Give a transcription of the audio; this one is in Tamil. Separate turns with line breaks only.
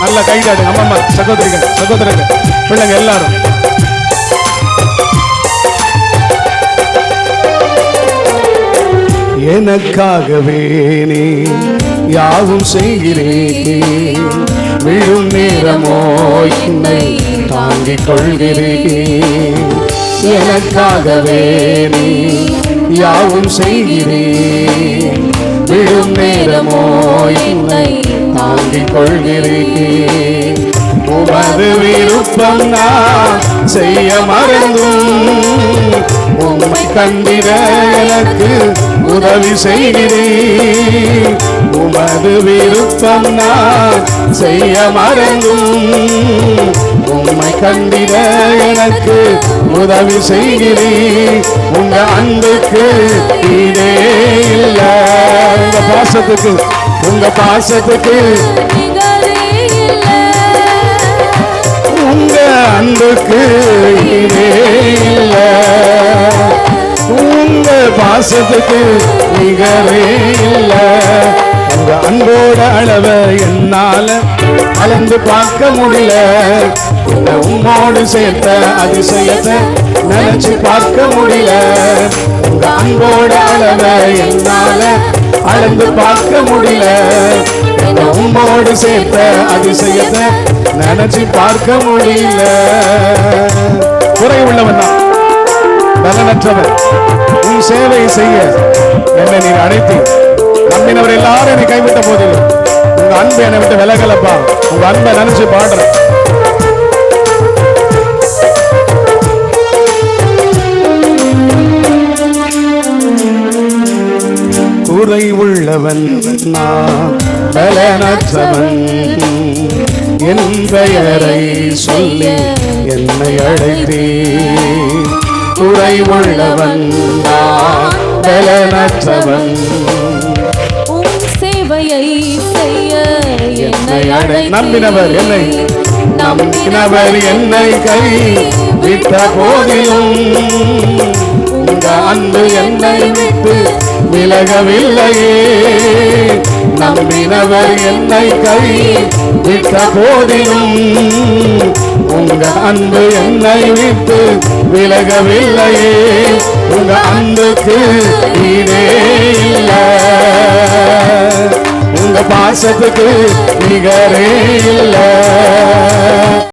நல்ல கைதாடு அம்மம்மா சகோதரிகள் சகோதரர்கள் பிள்ளைங்க எல்லாரும். எனக்காகவே நீ யாவும் செய்கிறேன் விழும் நேரமோ என்னை தாங்கிக் கொள்கிறேன் எனக்காகவே நீ யாவும் செய்கிறேன் கொள்கிறேன். உமது விருப்பம் நான் செய்ய மறந்தும். உம்மை கண்டிட எனக்கு உதவி செய்கிறேன். உமது விருப்பம் நான் செய்ய மறந்தும். உம்மை கண்டிட எனக்கு உதவி செய்கிறேன். உங்க அன்புக்கு இதே இல்லை. உங்க பாசத்துக்கு உங்க பாசத்துக்கு உங்க அன்புக்கு ஈடே இல்ல. உங்க பாசத்துக்கு நிகரே இல்ல. உங்க அன்போட அளவ என்னால அளந்து பார்க்க முடியல. உன்னை உன்னோடு சேர்த்த அதிசயத்தை நினைச்சு பார்க்க முடியல. உங்க அன்போட அளவ என்னால அளந்து பார்க்க முடியல. என்னை உம்மோடு சேர்த்த அதிசயத்தை நினைச்சு பார்க்க முடியல. குறை உள்ளவன் தான் பலனற்றவன். உன் சேவை செய்ய என்னை நீ அழைத்து நம்பினவர் எல்லாரும் என்னை கைவிட்ட போதிலும். உங்க அன்பு என்னை விட்டு விலகலப்பா. உங்க அன்பை நினைச்சு பாடுறேன். குறை உள்ளவன் நான் பலனற்றவன். என் பெயரை சொல்லி என்னை அழைத்தே குறை உள்ளவன் நான் பலனற்றவன்.
உம் சேவையை செய்ய என்னை அழை
நம்பினவர் என்னை. நம்பினவர் என்னை கை விட்ட போதிலும் விலகவில்லையே. நம்பினவர் என்னை கை விட்ட போதிலும் உங்க அன்பு என்னை விட்டு விலகவில்லையே. உங்க அன்புக்கு ஈடே இல்லை. உங்க பாசத்துக்கு நிகரே இல்லை.